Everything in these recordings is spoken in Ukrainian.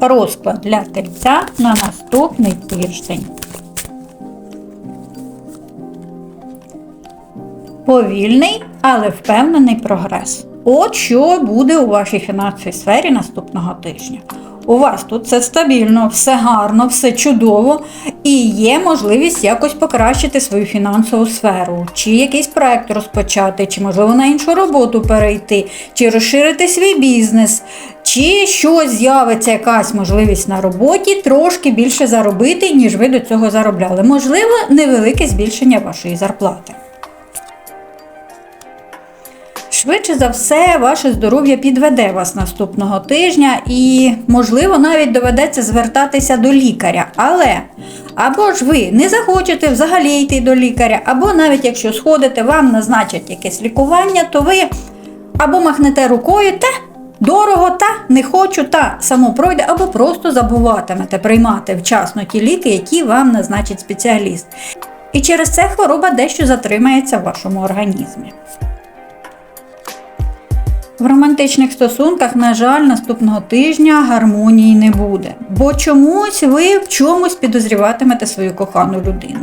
розклад для тельця на наступний тиждень. Повільний, але впевнений прогрес. От що буде у вашій фінансовій сфері наступного тижня. У вас тут все стабільно, все гарно, все чудово, і є можливість якось покращити свою фінансову сферу, чи якийсь проект розпочати, чи можливо на іншу роботу перейти, чи розширити свій бізнес, чи щось з'явиться якась можливість на роботі трошки більше заробити, ніж ви до цього заробляли. Можливо, невелике збільшення вашої зарплати. Швидше за все, ваше здоров'я підведе вас наступного тижня і, можливо, навіть доведеться звертатися до лікаря. Але або ж ви не захочете взагалі йти до лікаря, або навіть якщо сходите, вам назначать якесь лікування, то ви або махнете рукою та дорого, та не хочу, та само пройде, або просто забуватимете приймати вчасно ті ліки, які вам назначить спеціаліст. І через це хвороба дещо затримається в вашому організмі. В романтичних стосунках, на жаль, наступного тижня гармонії не буде, бо чомусь ви в чомусь підозріватимете свою кохану людину.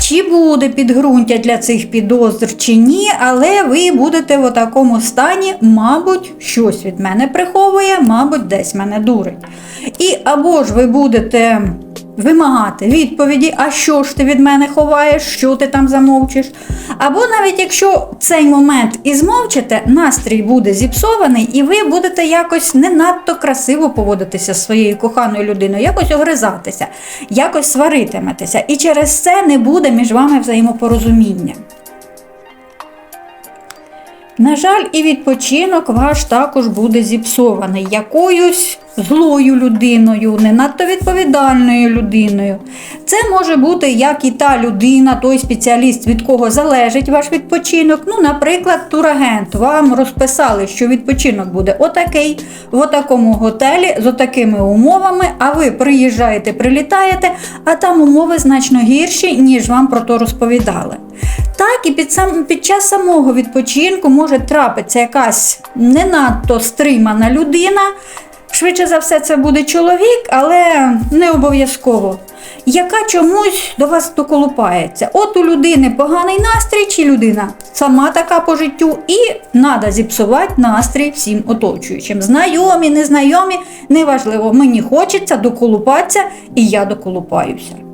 Чи буде підґрунтя для цих підозр, чи ні, але ви будете в такому стані, мабуть, щось від мене приховує, мабуть, десь мене дурить. І або ж ви будете вимагати відповіді, а що ж ти від мене ховаєш, що ти там замовчиш. Або навіть якщо цей момент і змовчите, настрій буде зіпсований, і ви будете якось не надто красиво поводитися з своєю коханою людиною, якось огризатися, якось сваритиметеся. І через це не буде між вами взаємопорозуміння. На жаль, і відпочинок ваш також буде зіпсований якоюсь злою людиною, не надто відповідальною людиною. Це може бути як і та людина, той спеціаліст, від кого залежить ваш відпочинок. Ну, наприклад, турагент. Вам розписали, що відпочинок буде отакий, в отакому готелі з отакими умовами, а ви приїжджаєте, прилітаєте, а там умови значно гірші, ніж вам про то розповідали. Так, і під, сам, під час самого відпочинку може трапитися якась не надто стримана людина. Швидше за все, це буде чоловік, але не обов'язково, яка чомусь до вас доколупається. От у людини поганий настрій, чи людина сама така по життю, і треба зіпсувати настрій всім оточуючим. Знайомі, незнайомі, неважливо, мені хочеться доколупатися, і я доколупаюся.